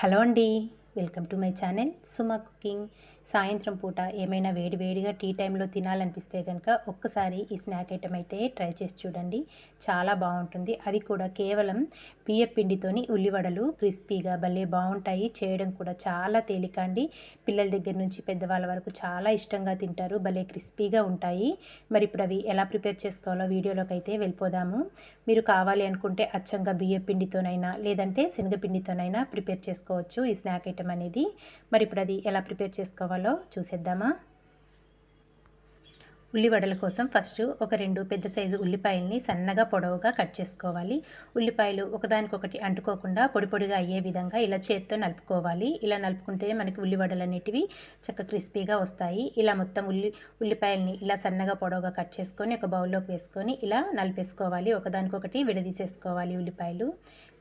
Hello అండి. Welcome to my channel Suma cooking. సాయంత్రం పూట ఏమైనా వేడివేడిగా టీ టైంలో తినాలనిపిస్తే కనుక ఒక్కసారి ఈ స్నాక్ ఐటమ్ అయితే ట్రై చేసి చూడండి. చాలా బాగుంటుంది. అది కూడా కేవలం బియ్య పిండితోని ఉల్లివడలు క్రిస్పీగా భలే బాగుంటాయి. చేయడం కూడా చాలా తేలిక అండి పిల్లల దగ్గర నుంచి పెద్దవాళ్ళ వరకు చాలా ఇష్టంగా తింటారు. భలే క్రిస్పీగా ఉంటాయి. మరి ఇప్పుడు అవి ఎలా ప్రిపేర్ చేసుకోవాలో వీడియోలోకి అయితే వెళ్ళిపోదాము. మీరు కావాలి అనుకుంటే అచ్చంగా బియ్య పిండితోనైనా లేదంటే శనగపిండితోనైనా ప్రిపేర్ చేసుకోవచ్చు. ఈ స్నాక్ ఐటమ్ అనేది మరి ఇప్పుడు అది ఎలా ప్రిపేర్ చేసుకోవాలో చూసేద్దామా? ఉల్లివడల కోసం ఫస్ట్ ఒక రెండు పెద్ద సైజు ఉల్లిపాయల్ని సన్నగా పొడవుగా కట్ చేసుకోవాలి. ఉల్లిపాయలు ఒకదానికొకటి అంటుకోకుండా పొడి పొడిగా అయ్యే విధంగా ఇలా చేత్తో నలుపుకోవాలి. ఇలా నలుపుకుంటే మనకి ఉల్లివడలు అనేటివి చక్క క్రిస్పీగా వస్తాయి. ఇలా మొత్తం ఉల్లి ఉల్లిపాయల్ని ఇలా సన్నగా పొడవుగా కట్ చేసుకొని ఒక బౌల్లోకి వేసుకొని ఇలా నలిపేసుకోవాలి. ఒకదానికొకటి విడదీసేసుకోవాలి ఉల్లిపాయలు.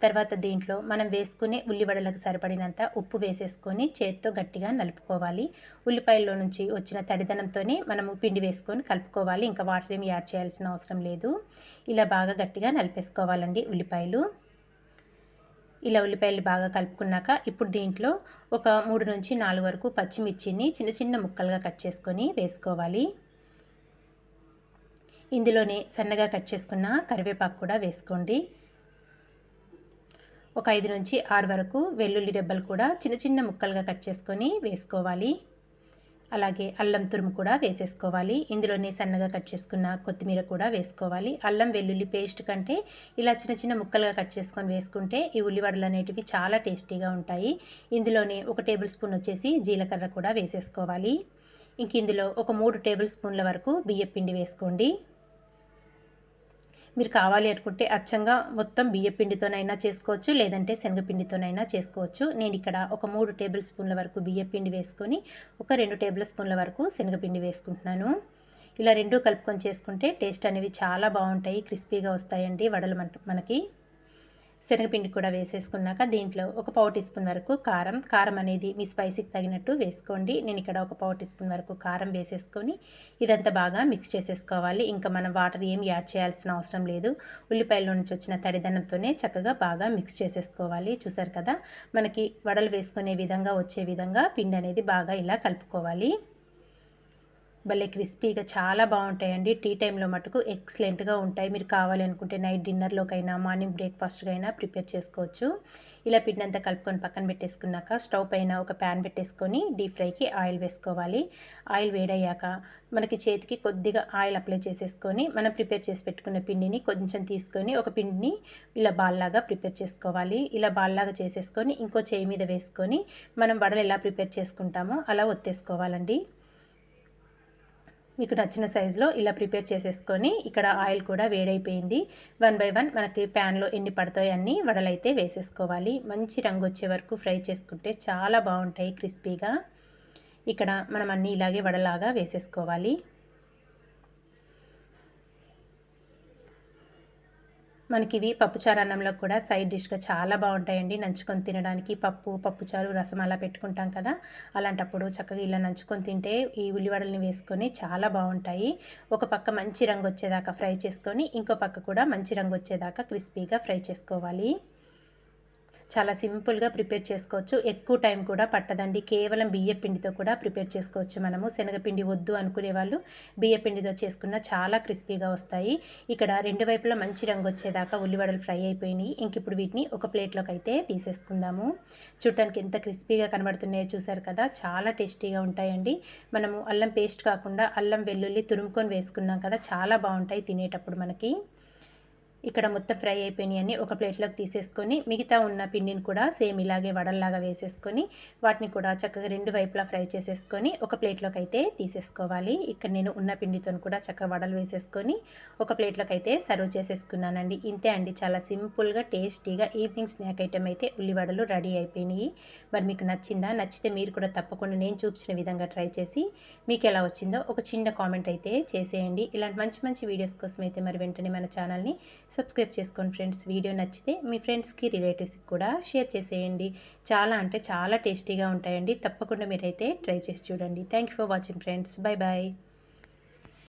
తర్వాత దీంట్లో మనం వేసుకునే ఉల్లివడలకు సరిపడినంత ఉప్పు వేసేసుకొని చేత్తో గట్టిగా నలుపుకోవాలి. ఉల్లిపాయల్లో నుంచి వచ్చిన తడిదనంతోనే మనము పిండి వేసుకొని కలుపుకోవాలి. ఇంకా వాటర్ ఏమి యాడ్ చేయాల్సిన అవసరం లేదు. ఇలా బాగా గట్టిగా నలిపేసుకోవాలండి ఉల్లిపాయలు. ఇలా ఉల్లిపాయలు బాగా కలుపుకున్నాక ఇప్పుడు దీంట్లో ఒక మూడు నుంచి నాలుగు వరకు పచ్చిమిర్చిని చిన్న చిన్న ముక్కలుగా కట్ చేసుకొని వేసుకోవాలి. ఇందులోనే సన్నగా కట్ చేసుకున్న కరివేపాకు కూడా వేసుకోండి. ఒక ఐదు నుంచి ఆరు వరకు వెల్లుల్లి రెబ్బలు కూడా చిన్న చిన్న ముక్కలుగా కట్ చేసుకొని వేసుకోవాలి. అలాగే అల్లం తురుము కూడా వేసేసుకోవాలి. ఇందులోనే సన్నగా కట్ చేసుకున్న కొత్తిమీర కూడా వేసుకోవాలి. అల్లం వెల్లుల్లి పేస్ట్ కంటే ఇలా చిన్న చిన్న ముక్కలుగా కట్ చేసుకొని వేసుకుంటే ఈ ఉల్లివడలు అనేటివి చాలా టేస్టీగా ఉంటాయి. ఇందులోనే ఒక టేబుల్ స్పూన్ వచ్చేసి జీలకర్ర కూడా వేసేసుకోవాలి. ఇంక ఇందులో ఒక మూడు టేబుల్ స్పూన్ల వరకు బియ్యపిండి వేసుకోండి. మీరు కావాలి అనుకుంటే అచ్చంగా మొత్తం బియ్యపిండితోనైనా చేసుకోవచ్చు లేదంటే శనగపిండితోనైనా చేసుకోవచ్చు. నేను ఇక్కడ ఒక మూడు టేబుల్ స్పూన్ల వరకు బియ్యపిండి వేసుకొని ఒక రెండు టేబుల్ స్పూన్ల వరకు శనగపిండి వేసుకుంటున్నాను. ఇలా రెండు కలుపుకొని చేసుకుంటే టేస్ట్ అనేవి చాలా బాగుంటాయి క్రిస్పీగా వస్తాయండి వడలు మనకి. శనగపిండి కూడా వేసేసుకున్నాక దీంట్లో ఒక పావు టీ స్పూన్ వరకు కారం. కారం అనేది మీ స్పైసీకి తగినట్టు వేసుకోండి. నేను ఇక్కడ ఒక పావు టీ స్పూన్ వరకు కారం వేసేసుకొని ఇదంతా బాగా మిక్స్ చేసేసుకోవాలి. ఇంకా మనం వాటర్ ఏం యాడ్ చేయాల్సిన అవసరం లేదు. ఉల్లిపాయల నుంచి వచ్చిన తడిదనంతోనే చక్కగా బాగా మిక్స్ చేసేసుకోవాలి. చూసారు కదా? మనకి వడలు వేసుకునే విధంగా వచ్చే విధంగా పిండి అనేది బాగా ఇలా కలుపుకోవాలి. భలే క్రిస్పీగా చాలా బాగుంటాయండి. టీ టైంలో మటుకు ఎక్సలెంట్గా ఉంటాయి. మీరు కావాలి అనుకుంటే నైట్ డిన్నర్లోకైనా మార్నింగ్ బ్రేక్ఫాస్ట్గా అయినా ప్రిపేర్ చేసుకోవచ్చు. ఇలా పిండి అంతా కలుపుకొని పక్కన పెట్టేసుకున్నాక స్టవ్ పైన ఒక ప్యాన్ పెట్టేసుకొని డీప్ ఫ్రైకి ఆయిల్ వేసుకోవాలి. ఆయిల్ వేడయ్యాక మనకి చేతికి కొద్దిగా ఆయిల్ అప్లై చేసేసుకొని మనం ప్రిపేర్ చేసి పెట్టుకున్న పిండిని కొంచెం తీసుకొని ఒక పిండిని ఇలా బాల్లాగా ప్రిపేర్ చేసుకోవాలి. ఇలా బాల్లాగా చేసేసుకొని ఇంకో చేయి మీద వేసుకొని మనం వడలు ఎలా ప్రిపేర్ చేసుకుంటామో అలా ఒత్తేసుకోవాలండి. మీకు నచ్చిన సైజులో ఇలా ప్రిపేర్ చేసేసుకొని ఇక్కడ ఆయిల్ కూడా వేడైపోయింది. వన్ బై వన్ మనకి ప్యాన్లో ఎన్ని పడతాయి అన్ని వడలైతే వేసేసుకోవాలి. మంచి రంగు వచ్చే వరకు ఫ్రై చేసుకుంటే చాలా బాగుంటాయి క్రిస్పీగా. ఇక్కడ మనం అన్నీ ఇలాగే వడలాగా వేసేసుకోవాలి. మనకి ఇవి పప్పుచారు అన్నంలో కూడా సైడ్ డిష్గా చాలా బాగుంటాయండి. నంచుకొని తినడానికి పప్పు పప్పుచారు రసం అలా పెట్టుకుంటాం కదా. అలాంటప్పుడు చక్కగా ఇలా నంచుకొని తింటే ఈ ఉల్లివడల్ని వేసుకొని చాలా బాగుంటాయి. ఒక పక్క మంచి రంగు వచ్చేదాకా ఫ్రై చేసుకొని ఇంకో పక్క కూడా మంచి రంగు వచ్చేదాకా క్రిస్పీగా ఫ్రై చేసుకోవాలి. చాలా సింపుల్గా ప్రిపేర్ చేసుకోవచ్చు. ఎక్కువ టైం కూడా పట్టదండి. కేవలం బియ్య పిండితో కూడా ప్రిపేర్ చేసుకోవచ్చు మనము. శనగపిండి వద్దు అనుకునే వాళ్ళు బియ్య పిండితో చేసుకున్న చాలా క్రిస్పీగా వస్తాయి. ఇక్కడ రెండు వైపులా మంచి రంగు వచ్చేదాకా ఉల్లివడలు ఫ్రై అయిపోయినాయి. ఇంక ఇప్పుడు వీటిని ఒక ప్లేట్లోకి అయితే తీసేసుకుందాము. చూడటానికి ఎంత క్రిస్పీగా కనబడుతున్నాయో చూసారు కదా? చాలా టేస్టీగా ఉంటాయండి. మనము అల్లం పేస్ట్ కాకుండా అల్లం వెల్లుల్లి తురుముకొని వేసుకున్నాం కదా? చాలా బాగుంటాయి తినేటప్పుడు మనకి. ఇక్కడ మొత్తం ఫ్రై అయిపోయినాయని ఒక ప్లేట్లోకి తీసేసుకొని మిగతా ఉన్న పిండిని కూడా సేమ్ ఇలాగే వడల్లాగా వేసేసుకొని వాటిని కూడా చక్కగా రెండు వైపులా ఫ్రై చేసేసుకొని ఒక ప్లేట్లోకి అయితే తీసేసుకోవాలి. ఇక్కడ నేను ఉన్న పిండితో కూడా చక్కగా వడలు వేసేసుకొని ఒక ప్లేట్లోకి అయితే సర్వ్ చేసేసుకున్నానండి. ఇంతే అండి చాలా సింపుల్గా టేస్టీగా ఈవినింగ్ స్నాక్ ఐటమ్ అయితే ఉల్లివడలు రెడీ అయిపోయినాయి. మరి మీకు నచ్చిందా? నచ్చితే మీరు కూడా తప్పకుండా నేను చూపించిన విధంగా ట్రై చేసి మీకు ఎలా వచ్చిందో ఒక చిన్న కామెంట్ అయితే చేసేయండి. ఇలాంటి మంచి మంచి వీడియోస్ కోసం అయితే మరి వెంటనే మన ఛానల్ని సబ్స్క్రైబ్ చేసుకోండి ఫ్రెండ్స్. వీడియో నచ్చితే మీ ఫ్రెండ్స్కి రిలేటివ్స్కి కూడా షేర్ చేసేయండి. చాలా అంటే చాలా టేస్టీగా ఉంటాయండి. తప్పకుండా మీరైతే ట్రై చేసి చూడండి. Thank for watching friends. Bye bye